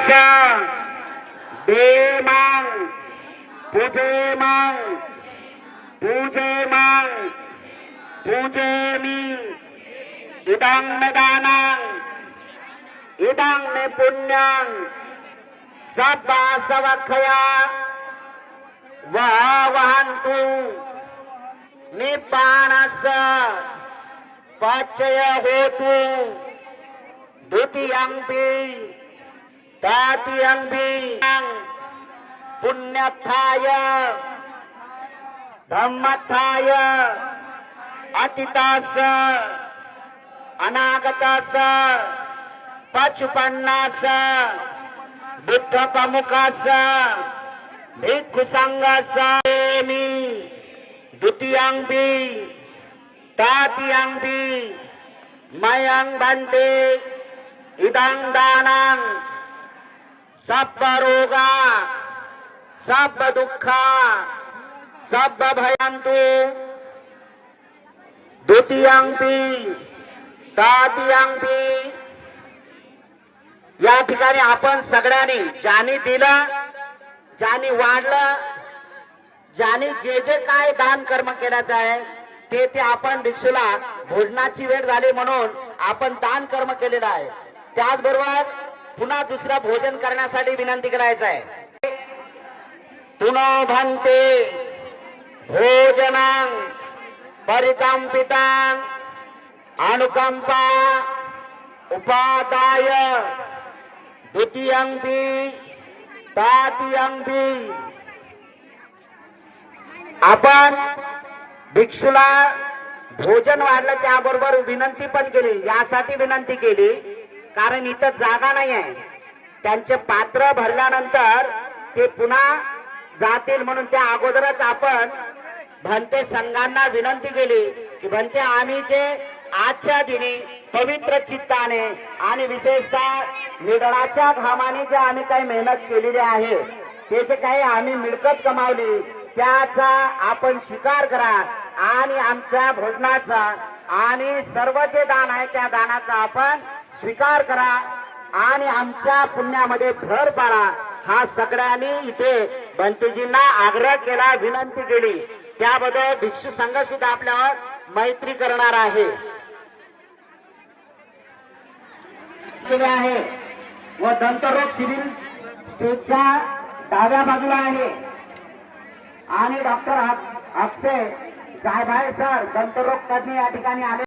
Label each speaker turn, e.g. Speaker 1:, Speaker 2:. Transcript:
Speaker 1: स दे मग पूजे मग पूजे मग पूजे मी इदं मे दानं इदं मे पुण्यं सब्बा सवखया वहन्तु निब्बाणस्य पचय होतु द्वितीयंपि Tatiang bintang Punyathaya Dhammathaya Atitasa Anagatasa Pachupannasa Buddha Pamukasa Bhikkhu Sanghasa Demi Dutiyang bi Tatiyang bi Mayang Bante Idang Danang सब रोगा सब दुःखा सब भयन्तु। द्वितीयांपी तृतीयांपी या ठिकाणी आपण सगळ्यांनी ज्याने दिलं ज्याने वाढलं ज्याने जे जे काय दान कर्म केल्याचं आहे ते ते आपण भिक्षूला भोजनाची वेळ झाली म्हणून आपण दान कर्म केलेलं आहे. त्याचबरोबर पुन्हा दुसरं भोजन करण्यासाठी विनंती करायचं आहे. पुन्हा भन्ते भोजनां परिकंपितं अनुकंपा उपादाय द्वितीयंपी तृतीयंपी आपण भिक्षूला भोजन वाढलं त्याबरोबर विनंती पण केली यासाठी विनंती केली कारण इथं जागा नाही आहे त्यांचे पात्र भरल्यानंतर ते पुन्हा जातील म्हणून त्या अगोदरच आपण भंते संघांना विनंती केली की भंते आम्ही जे आजच्या दिनी पवित्र चित्ताने आणि विशेषतः निधनाच्या घामाने जे आम्ही काही मेहनत केलेली आहे ते जे काही आम्ही मिळकत कमावली त्याचा आपण स्वीकार करा आणि आमच्या भोजनाचा आणि सर्व जे दान आहे त्या दानाचा आपण स्वीकार करा आणि आमच्या पुण्यामध्ये भर पाडा. हा सगळ्यांनी इथे बंतेजींना आग्रह केला विनंती केली. त्याबद्दल भिक्षू संघ सुद्धा आपल्यावर मैत्री करणार आहे. आहे. व दंतरोग शिबिर स्टेजच्या डाव्या बाजूला आहे. आणि डॉक्टर अक्षय जायभाय सर दंतरोग तज्ञ या ठिकाणी आले